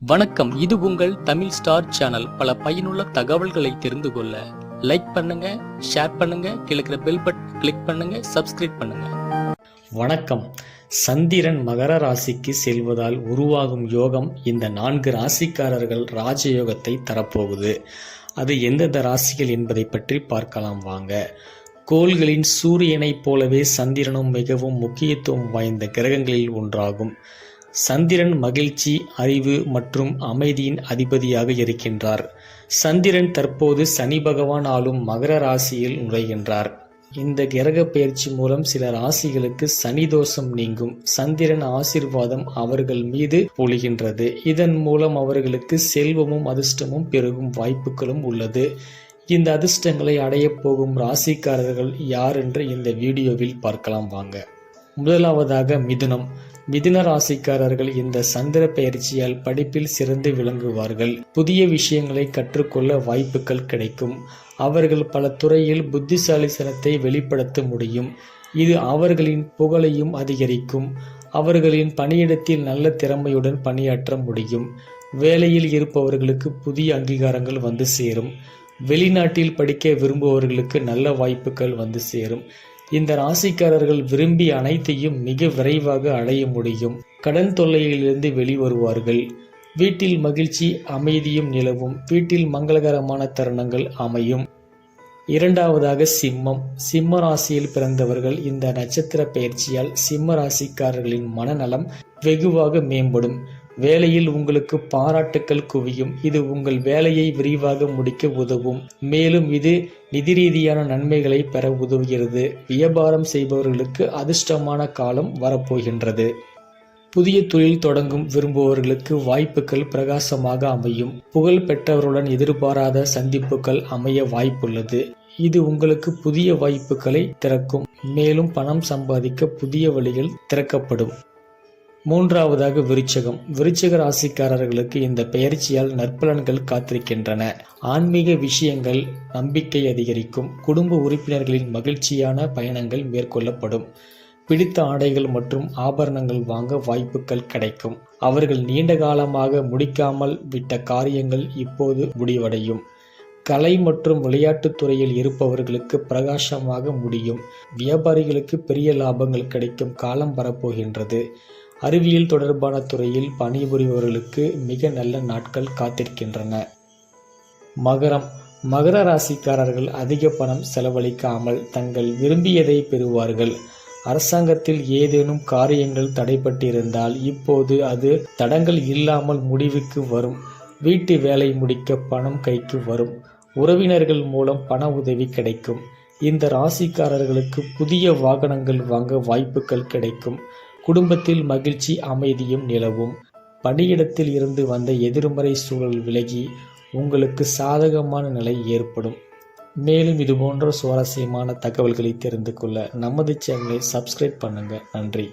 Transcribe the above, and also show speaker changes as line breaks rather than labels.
வணக்கம். இது உங்கள் தமிழ் ஸ்டார் சேனல். பல பயனுள்ள தகவல்களை தெரிந்து கொள்ள லைக் பண்ணுங்க ஷேர் பண்ணுங்க கிழக்கிற பெல் பட்டன் கிளிக் பண்ணுங்க சப்ஸ்கிரைப் பண்ணுங்க. வணக்கம். சந்திரன் மகர ராசிக்கு செல்வதால் உருவாகும் யோகம் இந்த நான்கு ராசிக்காரர்கள் ராஜயோகத்தை தரப்போகுது. அது எந்தெந்த ராசிகள் என்பதை பற்றி பார்க்கலாம் வாங்க. கோள்களின் சூரியனைப் போலவே சந்திரனும் மிகவும் முக்கியத்துவம் வாய்ந்த கிரகங்களில் ஒன்றாகும். சந்திரன் மகிழ்ச்சி அறிவு மற்றும் அமைதியின் அதிபதியாக இருக்கின்றார். சந்திரன் தற்போது சனி பகவான் ஆளும் மகர ராசியில் நுழைகின்றார். இந்த கிரக பயிற்சி மூலம் சில ராசிகளுக்கு சனி தோஷம் நீங்கும். சந்திரன் ஆசிர்வாதம் அவர்கள் மீது பொழிகின்றது இதன் மூலம் அவர்களுக்கு செல்வமும் அதிர்ஷ்டமும் பெருகும் வாய்ப்புகளும் உள்ளது. இந்த அதிர்ஷ்டங்களை அடையப் போகும் ராசிக்காரர்கள் யார் என்று இந்த வீடியோவில் பார்க்கலாம் வாங்க. முதலாவதாக மிதுனம். மிதுன ராசிக்காரர்கள் இந்த சந்திர பயிற்சியால் படிப்பில் சிறந்து விளங்குவார்கள். புதிய விஷயங்களை கற்றுக்கொள்ள வாய்ப்புகள் கிடைக்கும். அவர்கள் பல துறையில் புத்திசாலிசனத்தை வெளிப்படுத்த முடியும். இது அவர்களின் புகழையும் அதிகரிக்கும். அவர்களின் பணியிடத்தில் நல்ல திறமையுடன் பணியாற்ற முடியும். வேலையில் இருப்பவர்களுக்கு புதிய அங்கீகாரங்கள் வந்து சேரும். வெளிநாட்டில் படிக்க விரும்புபவர்களுக்கு நல்ல வாய்ப்புகள் வந்து சேரும். இந்த ராசிக்காரர்கள் விரும்பி அனைத்தையும் மிக விரைவாக அடைய முடியும். கடன் தொல்லையிலிருந்து வெளிவருவார்கள். வீட்டில் மகிழ்ச்சி அமைதியும் நிலவும். வீட்டில் மங்களகரமான தருணங்கள் அமையும். இரண்டாவதாக சிம்மம். சிம்ம ராசியில் பிறந்தவர்கள் இந்த நட்சத்திர பயிற்சியால் சிம்ம ராசிக்காரர்களின் மனநலம் வெகுவாக மேம்படும். வேலையில் உங்களுக்கு பாராட்டுக்கள் குவியும். இது உங்கள் வேலையை விரிவாக முடிக்க உதவும். மேலும் இது நிதி ரீதியான நன்மைகளை பெற உதவுகிறது. வியாபாரம் செய்பவர்களுக்கு அதிர்ஷ்டமான காலம் வரப்போகின்றது. புதிய தொழில் தொடங்கும் விரும்புபவர்களுக்கு வாய்ப்புகள் பிரகாசமாக அமையும். புகழ் பெற்றவருடன் எதிர்பாராத சந்திப்புகள் அமைய வாய்ப்புள்ளது. இது உங்களுக்கு புதிய வாய்ப்புகளை திறக்கும். மேலும் பணம் சம்பாதிக்க புதிய வழிகள் திறக்கப்படும். மூன்றாவதாக விருச்சகம். விருச்சக ராசிக்காரர்களுக்கு இந்த பெயர்ச்சியால் நற்பலன்கள் காத்திருக்கின்றன. ஆன்மீக விஷயங்கள் நம்பிக்கை அதிகரிக்கும். குடும்ப உறுப்பினர்களின் மகிழ்ச்சியான பயணங்கள் மேற்கொள்ளப்படும். பிடித்த ஆடைகள் மற்றும் ஆபரணங்கள் வாங்க வாய்ப்புகள் கிடைக்கும். அவர்கள் நீண்ட காலமாக முடிக்காமல் விட்ட காரியங்கள் இப்போது முடிவடையும். கலை மற்றும் விளையாட்டுத் துறையில் இருப்பவர்களுக்கு பிரகாசமாக முடியும். வியாபாரிகளுக்கு பெரிய லாபங்கள் கிடைக்கும். காலம் வரப்போகின்றது. அறிவியல் தொடர்பான துறையில் பணிபுரிபவர்களுக்கு மிக நல்ல நாட்கள் காத்திருக்கின்றன. மகரம். மகர ராசிக்காரர்கள் அதிக பணம் செலவழிக்காமல் தங்கள் விரும்பியதை பெறுவார்கள். அரசாங்கத்தில் ஏதேனும் காரியங்கள் தடைப்பட்டிருந்தால் இப்போது அது தடங்கள் இல்லாமல் முடிவுக்கு வரும். வீட்டு வேலை முடிக்க பணம் கைக்கு வரும். உறவினர்கள் மூலம் பண உதவி கிடைக்கும். இந்த ராசிக்காரர்களுக்கு புதிய வாகனங்கள் வாங்க வாய்ப்புகள் கிடைக்கும். குடும்பத்தில் மகிழ்ச்சி அமைதியும் நிலவும். பணியிடத்தில் இருந்து வந்த எதிர்மறை சூழல் விலகி உங்களுக்கு சாதகமான நிலை ஏற்படும். மேலும் இது போன்ற சுவாரஸ்யமான தகவல்களை தெரிந்து கொள்ள நமது சேனலை சப்ஸ்கிரைப் பண்ணுங்கள் நன்றி.